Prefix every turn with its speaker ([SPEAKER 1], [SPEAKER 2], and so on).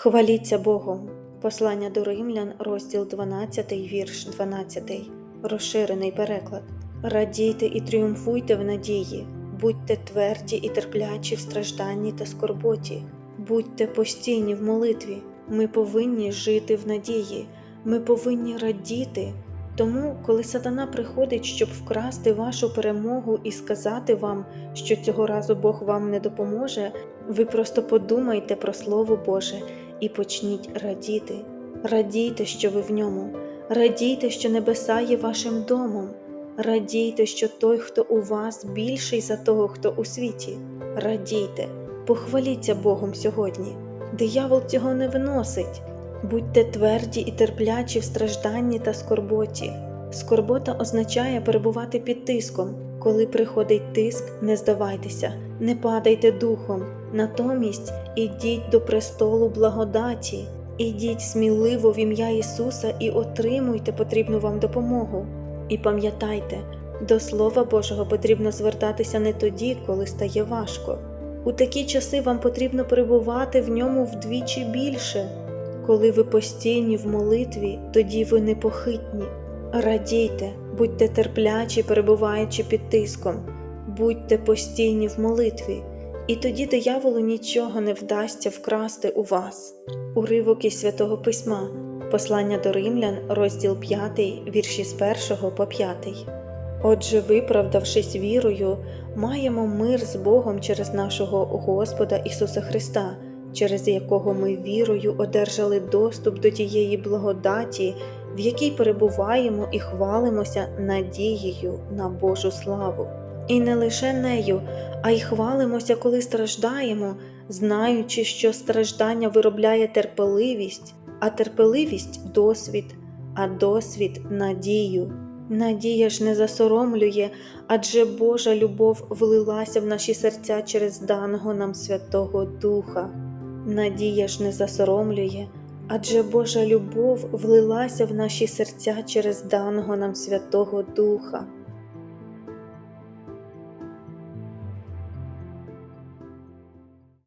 [SPEAKER 1] Хваліться Богом. Послання до римлян, розділ 12, вірш 12, розширений переклад. Радійте і тріумфуйте в надії, будьте тверді і терплячі в стражданні та скорботі, будьте постійні в молитві. Ми повинні жити в надії, ми повинні радіти. Тому, коли сатана приходить, щоб вкрасти вашу перемогу і сказати вам, що цього разу Бог вам не допоможе, ви просто подумайте про Слово Боже і почніть радіти. Радійте, що ви в ньому, радійте, що небеса є вашим домом, радійте, що той, хто у вас, більший за того, хто у світі. Радійте, похваліться Богом сьогодні. Диявол цього не виносить. Будьте тверді і терплячі в стражданні та скорботі. Скорбота означає перебувати під тиском. Коли приходить тиск, не здавайтеся, не падайте духом. Натомість ідіть до престолу благодаті, ідіть сміливо в ім'я Ісуса і отримуйте потрібну вам допомогу. І пам'ятайте, до Слова Божого потрібно звертатися не тоді, коли стає важко. У такі часи вам потрібно перебувати в ньому вдвічі більше. Коли ви постійні в молитві, тоді ви непохитні. Радійте, будьте терплячі, перебуваючи під тиском, будьте постійні в молитві, і тоді дияволу нічого не вдасться вкрасти у вас. Уривок із святого письма, послання до римлян, розділ 5, вірші з 1 по 5. Отже, виправдавшись вірою, маємо мир з Богом через нашого Господа Ісуса Христа, через якого ми вірою одержали доступ до тієї благодаті, в якій перебуваємо і хвалимося надією на Божу славу. І не лише нею, а й хвалимося, коли страждаємо, знаючи, що страждання виробляє терпеливість, а терпеливість досвід, а досвід надію. Надія ж не засоромлює, адже Божа любов влилася в наші серця через даного нам Святого Духа. Надія ж не засоромлює, адже Божа любов влилася в наші серця через даного нам Святого Духа.